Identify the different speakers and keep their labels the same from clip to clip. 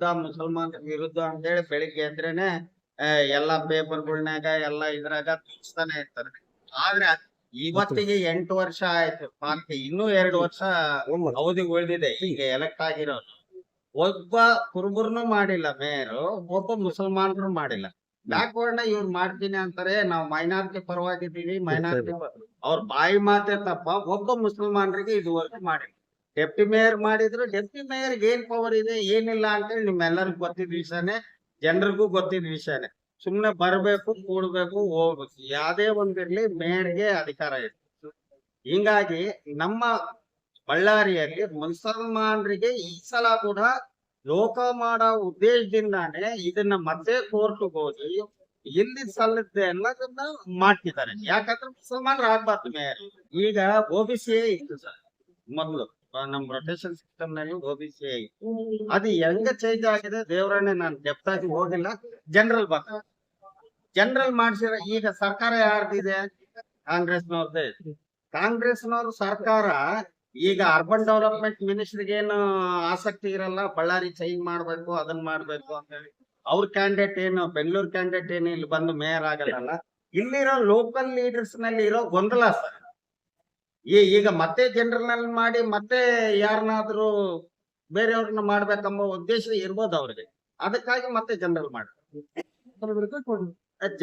Speaker 1: ವಿರುದ್ಧ ಮುಸಲ್ಮಾನರ ವಿರುದ್ಧ ಅಂತೇಳಿ ಬೆಳಿಗ್ಗೆ ಎದ್ರೇನೆ ಎಲ್ಲಾ ಪೇಪರ್ಗಳ್ನಾಗ ಎಲ್ಲಾ ಇದ್ರಾಗ ತೋರಿಸ್ತಾನೆ ಇರ್ತಾರೆ. ಆದ್ರೆ ಇವತ್ತಿಗೆ ಎಂಟು ವರ್ಷ ಆಯ್ತು. ಪಾರ್ಟಿ ಇನ್ನೂ ಎರಡು ವರ್ಷ ಅವಧಿ ಉಳಿದಿದೆ. ಈಗ ಎಲೆಕ್ಟ್ ಆಗಿರೋದು. ಒಬ್ಬ ಕುರುಬರ್ನು ಮಾಡಿಲ್ಲ, ಮೇಯರ್. ಒಬ್ಬ ಮುಸಲ್ಮಾನರು ಮಾಡಿಲ್ಲ. ಬ್ಯಾಕ್ವರ್ಡ್ ಇವ್ರು ಮಾಡ್ತೀನಿ ಅಂತಾರೆ, ನಾವು ಮೈನಾರಿಟಿ ಪರವಾಗಿದ್ದೀವಿ ಮೈನಾರಿಟಿ ಅವ್ರ ಬಾಯಿ ಮಾತೆ ತಪ್ಪ. ಒಬ್ಬ ಮುಸಲ್ಮಾನರಿಗೆ ಇದುವರೆಗೂ ಮಾಡಿಲ್ಲ. ಡೆಪ್ಟಿ ಮೇಯರ್ ಮಾಡಿದ್ರು ಡೆಪ್ಟಿ ಮೇಯರ್ ಏನ್ ಪವರ್ ಇದೆ, ಏನಿಲ್ಲ ಅಂತೇಳಿ ನಿಮ್ಮೆಲ್ಲರಿಗೂ ಗೊತ್ತಿದ್ದ ವಿಷಯನೇ, ಜನರಿಗೂ ಗೊತ್ತಿದ್ದ ವಿಷಯನೇ. ಸುಮ್ನೆ ಬರ್ಬೇಕು, ಕೂಡ್ಬೇಕು, ಹೋಗ್ಬೇಕು. ಯಾವ್ದೇ ಒಂದಿರ್ಲಿ ಮೇಯರ್ಗೆ ಅಧಿಕಾರ ಇದೆ. ಹಿಂಗಾಗಿ ನಮ್ಮ ಬಳ್ಳಾರಿಯಲ್ಲಿ ಮುಸಲ್ಮಾನರಿಗೆ ಈ ಸಲ ಕೂಡ ಲೋಕ ಮಾಡೋ ಉದ್ದೇಶದಿಂದಾನೇ ಇದನ್ನ ಮತ್ತೆ ಕೋರ್ಟ್ಗೆ ಹೋಗಿ ಇಲ್ಲಿ ಸಲ್ಲದೆ ಎಲ್ಲದನ್ನ ಮಾಡ್ತಿದ್ದಾರೆ. ಯಾಕಂದ್ರೆ ಮುಸಲ್ಮಾನರು ಆಗ್ಬಾರ್ದು ಮೇಯರ್ ಈಗ ಓಬಿಸಿ ಇತ್ತು ಸರ್, ಮೊದ್ಲು. ನಮ್ ರೊಟೇಷನ್ ಸಿಸ್ಟಮ್ನಲ್ಲಿ ಓಬಿಸಿ ಅದು ಹೆಂಗ ಚೇಂಜ್ ಆಗಿದೆ ದೇವರನ್ನೇ ನಾನು ಡೆಪ್ತ್ ಆಗಿ ಹೋಗಿಲ್ಲ ಜನರಲ್ ಬಂತ ಜನರಲ್ ಮಾಡಿಸಿರ ಈಗ ಸರ್ಕಾರ ಯಾರ್ದಿದೆ? ಕಾಂಗ್ರೆಸ್ನವ್ರದ್ದೇ ಇದೆ. ಕಾಂಗ್ರೆಸ್ನವ್ರ ಸರ್ಕಾರ ಈಗ ಅರ್ಬನ್ ಡೆವಲಪ್ಮೆಂಟ್ ಮಿನಿಸ್ಟ್ರಿಗೆ ಏನು ಆಸಕ್ತಿ ಇರಲ್ಲ ಬಳ್ಳಾರಿ ಚೇಂಜ್ ಮಾಡ್ಬೇಕು ಅದನ್ನ ಮಾಡ್ಬೇಕು ಅಂತ ಹೇಳಿ. ಅವ್ರ ಕ್ಯಾಂಡಿಡೇಟ್ ಏನು ಬೆಂಗಳೂರು ಕ್ಯಾಂಡಿಡೇಟ್ ಏನು ಇಲ್ಲಿ ಬಂದು ಮೇಯರ್ ಆಗಲ್ಲ ಇಲ್ಲಿರೋ ಲೋಕಲ್ ಲೀಡರ್ಸ್ನಲ್ಲಿ ಇರೋ ಗೊಂದಲ ಸರ್. ಈ ಈಗ ಮತ್ತೆ ಜನರಲ್ನಲ್ಲಿ ಮಾಡಿ ಮತ್ತೆ ಯಾರನ್ನಾದ್ರೂ ಬೇರೆಯವ್ರನ್ನ ಮಾಡ್ಬೇಕಂಬ ಉದ್ದೇಶ ಇರ್ಬೋದು ಅವ್ರಿಗೆ. ಅದಕ್ಕಾಗಿ ಮತ್ತೆ ಜನರಲ್ ಮಾಡ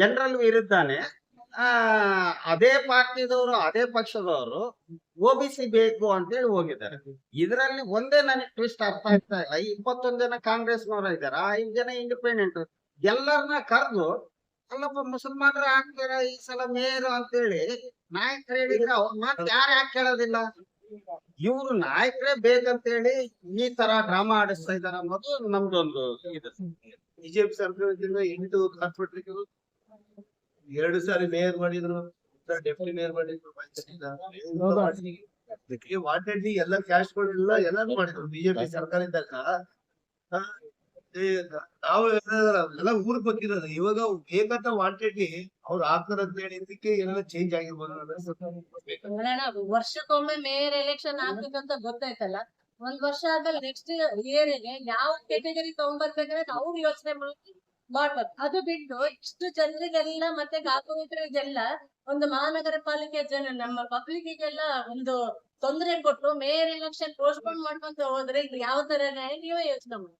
Speaker 1: ಜನರಲ್ ವಿರುದ್ಧನೇ ಅದೇ ಪಾರ್ಟಿದವರು, ಅದೇ ಪಕ್ಷದವರು ಓಬಿಸಿ ಬೇಕು ಅಂತೇಳಿ ಹೋಗಿದ್ದಾರೆ. ಇದರಲ್ಲಿ ಒಂದೇ ನನಗೆ ಟ್ವಿಸ್ಟ್ ಅರ್ಥ ಆಗ್ತಾ ಇಲ್ಲ. ಇಪ್ಪತ್ತೊಂದ್ ಜನ ಕಾಂಗ್ರೆಸ್ನವ್ರ ಇದ್ದಾರೆ ಐದು ಜನ ಇಂಡಿಪೆಂಡೆಂಟ್ ಎಲ್ಲರನ್ನ ಕರೆದು, ಅಲ್ಲಪ್ಪ ಮುಸಲ್ಮಾನರು ಆಗ್ತಾರ ಈ ಸಲ ಮೇಯರ್ ಅಂತೇಳಿ ನಾಯಕರು ಹೇಳಿದ್ರೆ ಅವ್ರ ಮಾತು ಯಾರು ಯಾಕೆ ಕೇಳೋದಿಲ್ಲ? ಇವ್ರು ನಾಯಕರೇ ಬೇಕಂತೇಳಿ ಈ ತರ ಡ್ರಾಮಾ ಆಡಿಸ್ತಾ ಇದಾರೆ ಅನ್ನೋದು ನಮ್ದೊಂದು ಇದು.
Speaker 2: ಬಿಜೆಪಿ ಸರ್ಕಾರದಿಂದ ಎಂಟು ಕಾರ್ಪೊರೇಟರ್ಗಳು ಎರಡು ಸಾರಿ ಮೇಯರ್ ಮಾಡಿದ್ರು ಡೆಪ್ಟಿ ಮೇಯರ್ ಮಾಡಿದ್ರು ವಾಂಟೆಡ್ ಎಲ್ಲ ಕ್ಯಾಶ್ ಕೊಡಿಲ್ಲ ಎಲ್ಲಾನು ಮಾಡಿದ್ರು. ಬಿಜೆಪಿ ಸರ್ಕಾರ ಇದ್ದಾಗ ಆ, ಏ, ನಾವು ಎಲ್ಲ ಊರ್ ಬಂದಿರೋದು ಇವಾಗ ಬೇಕಂತ ವಾಂಟೆಡ್ ಅವ್ರು ಆಗ್ತಾರ ಅಂತ ಹೇಳಿ ಇದಕ್ಕೆ ಎಲ್ಲ ಚೇಂಜ್ ಆಗಿರ್ಬೋದು
Speaker 3: ವರ್ಷಕ್ಕೊಮ್ಮೆ ಮೇಯರ್ ಎಲೆಕ್ಷನ್ ಆಗ್ಬೇಕಂತ ಗೊತ್ತಾಯ್ತಲ್ಲ? ಒಂದ್ ವರ್ಷ ಆದ್ಮೇಲೆ ನೆಕ್ಸ್ಟ್ ಇಯರ್ಗೆ ಯಾವ ಕೆಟಗರಿ ತಗೊಂಡ್ಬರ್ಬೇಕಂದ್ರೆ ಅವ್ರು ಯೋಚನೆ ಮಾಡಿ ಮಾಡ್ಬೇಕು. ಅದು ಬಿಟ್ಟು ಇಷ್ಟು ಜನರಿಗೆಲ್ಲ ಮತ್ತೆ ಕಾರ್ಪೊರೇಟರ್ಗೆಲ್ಲ ಒಂದು ಮಹಾನಗರ ಪಾಲಿಕೆ ಜನ, ನಮ್ಮ ಪಬ್ಲಿಕ್ಗೆಲ್ಲ ಒಂದು ತೊಂದರೆ ಕೊಟ್ಟು ಮೇಯರ್ ಎಲೆಕ್ಷನ್ ಪೋಸ್ಟ್ಪೋನ್ ಮಾಡ್ಕೊಂತ ಹೋದ್ರೆ ಯಾವ ತರ ನೀವೇ ಯೋಚನೆ ಮಾಡಿ